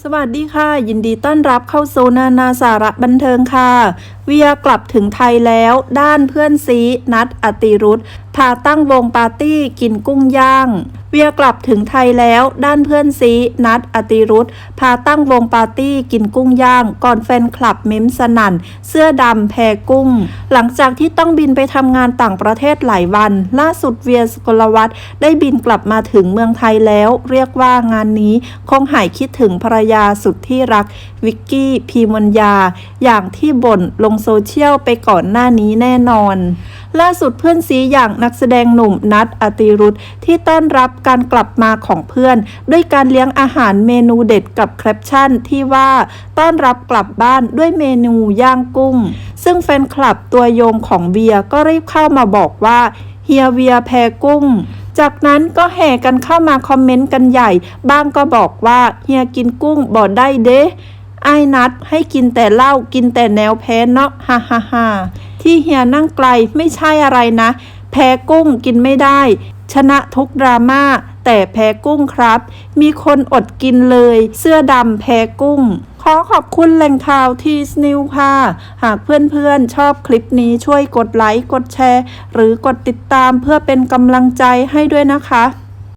สวัสดีค่ะ ยินดีต้อนรับเข้าโซนานาสาระบันเทิงค่ะ เวียกลับถึงไทยแล้ว ด้านเพื่อนซีนัดอติรุธพาตั้งวงปาร์ตี้กินกุ้งย่าง เวียกลับถึงไทยแล้วด้านเพื่อนซีนัดอติรุธพาตั้งวงปาร์ตี้กินกุ้งย่าง ก่อนแฟนคลับเม้มสนั่น เสื้อดำแพกุ้ง หลังจากที่ต้องบินไปทำงานต่างประเทศหลายวัน ล่าสุดเวียสกลวัตได้บินกลับมาถึงเมืองไทยแล้ว เรียกว่างานนี้คงหายคิดถึงภรรยาสุดที่รัก วิกกี้พีมนยา อย่างที่บ่นลงโซเชียลไปก่อนหน้านี้แน่นอน ล่าสุดเพื่อนซีอย่างนักแสดงหนุ่มนัทอติรุธที่ต้อนรับการกลับมาของเพื่อน ด้วยการเลี้ยงอาหารเมนูเด็ดกับแคปชั่นที่ว่าต้อนรับกลับบ้านด้วยเมนูย่างกุ้ง ซึ่งแฟนคลับตัวโยงของเวียก็รีบเข้ามาบอกว่าเฮียเวียแพกุ้งจากนั้นก็แห่กันเข้ามาคอมเมนต์กันใหญ่ บ้างก็บอกว่าเฮียกินกุ้งบ่ได้เด้ไอ้นัดให้กินแต่เหล้ากินแต่แนวแพ้เนาะฮ่าฮ่าฮ่า ที่เฮียนั่งไกลไม่ใช่อะไรนะ แพ้กุ้งกินไม่ได้ ชนะทุกดราม่าแต่แพ้กุ้งครับ มีคนอดกินเลย เสื้อดำแพ้กุ้ง ขอขอบคุณแหล่งข่าวทีสนิวค่ะ หากเพื่อนๆ ชอบคลิปนี้ช่วยกดไลค์ กดแชร์ หรือกดติดตามเพื่อเป็นกำลังใจให้ด้วยนะคะ